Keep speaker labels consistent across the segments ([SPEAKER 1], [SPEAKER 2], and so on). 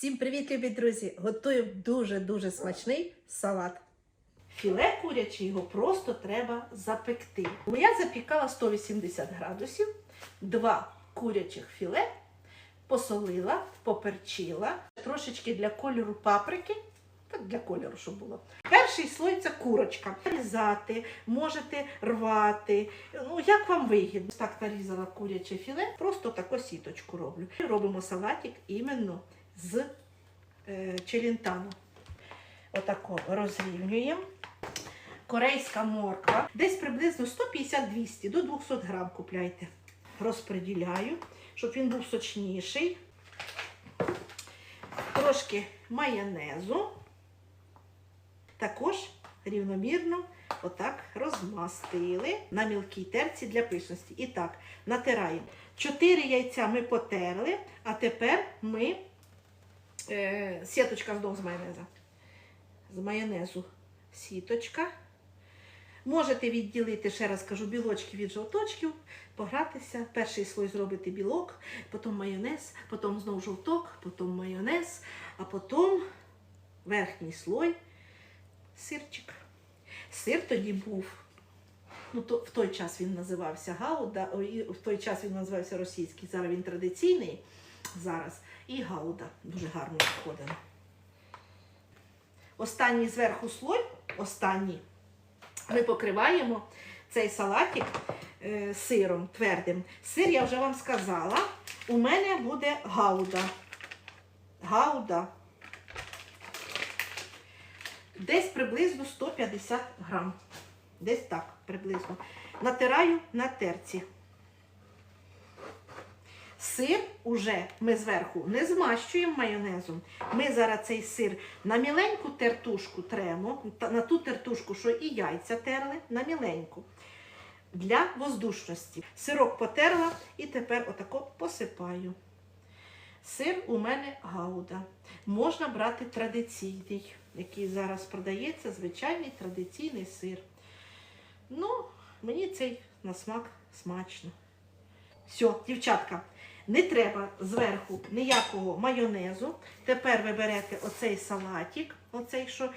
[SPEAKER 1] Всім привіт, любі друзі! Готуємо дуже-дуже смачний салат. Філе куряче його просто треба запекти. Я запікала 180 градусів, два курячих філе, посолила, поперчила, трошечки для кольору паприки. Так для кольору, щоб було. Перший слой це курочка. Різати, можете рвати. Ну, як вам вигідно. Так нарізала куряче філе, просто таку сіточку роблю. Робимо салатик іменно з е, челентану. Отако розрівнюємо. Корейська морква. Десь приблизно 150-200 до 200 грам купляйте. Розподіляю, щоб він був сочніший. Трошки майонезу. Також рівномірно отак розмастили на мілкій терці для пишності. І так, натираємо. Чотири яйця ми потерли, а тепер ми е, сіточка знову з майонеза. З майонезу сіточка. Можете відділити, ще раз кажу, білочки від жовточків, погратися. Перший слой зробити білок, потім майонез, потім знову жовток, потім майонез, а потім верхній слой сирчик. Сир тоді був. Ну, то, в той час він називався Гауда, в той час він називався російський, зараз він традиційний. Зараз. І Гауда. Дуже гарно виходить. Останній зверху слой, останній, ми покриваємо цей салатик е, сиром твердим. Сир, я вже вам сказала, у мене буде гауда. Гауда. Десь приблизно 150 грам. Десь так, приблизно. Натираю на терці. Сир уже ми зверху не змащуємо майонезом. Ми зараз цей сир на міленьку тертушку тремо, на ту тертушку, що і яйця терли, на міленьку. Для воздушності. Сирок потерла і тепер отако посипаю. Сир у мене гауда. Можна брати традиційний, який зараз продається, звичайний традиційний сир. Ну, мені цей на смак смачно. Все, дівчатка, не треба зверху ніякого майонезу. Тепер ви берете оцей салатик, оцей, що е,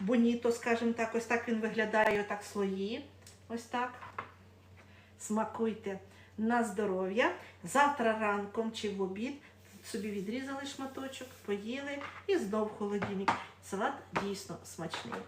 [SPEAKER 1] боніто, скажімо так, ось так він виглядає, отак слої. Ось так. Смакуйте на здоров'я. Завтра ранком чи в обід собі відрізали шматочок, поїли і знов холодильник. Салат дійсно смачний.